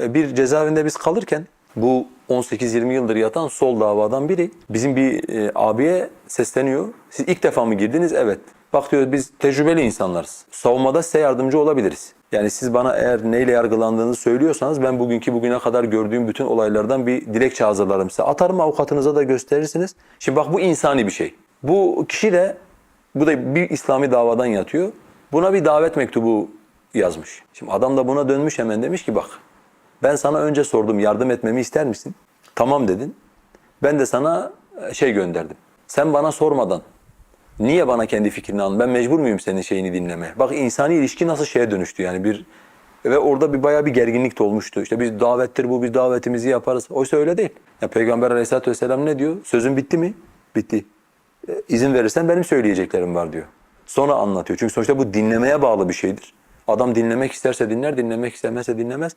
E, Bir cezaevinde biz kalırken bu 18-20 yıldır yatan sol davadan biri bizim bir e, abiye sesleniyor. Siz ilk defa mı girdiniz? Evet. Bak diyor biz tecrübeli insanlarız. Savunmada size yardımcı olabiliriz. Yani siz bana eğer neyle yargılandığınızı söylüyorsanız ben bugünkü bugüne kadar gördüğüm bütün olaylardan bir dilekçe hazırlarım size. Atarım avukatınıza da gösterirsiniz. Şimdi bak bu insani bir şey. Bu kişi de bu da bir İslami davadan yatıyor. Buna bir davet mektubu yazmış. Şimdi adam da buna dönmüş hemen demiş ki bak ben sana önce sordum yardım etmemi ister misin? Tamam dedin. Ben de sana e, şey gönderdim. Sen bana sormadan niye bana kendi fikrini anladın? Ben mecbur muyum senin şeyini dinlemeye? Bak insani ilişki nasıl şeye dönüştü yani bir ve orada bir bayağı bir gerginlik de olmuştu. İşte biz davettir bu, biz davetimizi yaparız. Oysa öyle değil. Ya Peygamber aleyhissalatü vesselam ne diyor? Sözün bitti mi? Bitti. E, izin verirsen benim söyleyeceklerim var diyor. Sonra anlatıyor. Çünkü sonuçta bu dinlemeye bağlı bir şeydir. Adam dinlemek isterse dinler, dinlemek istemezse dinlemez.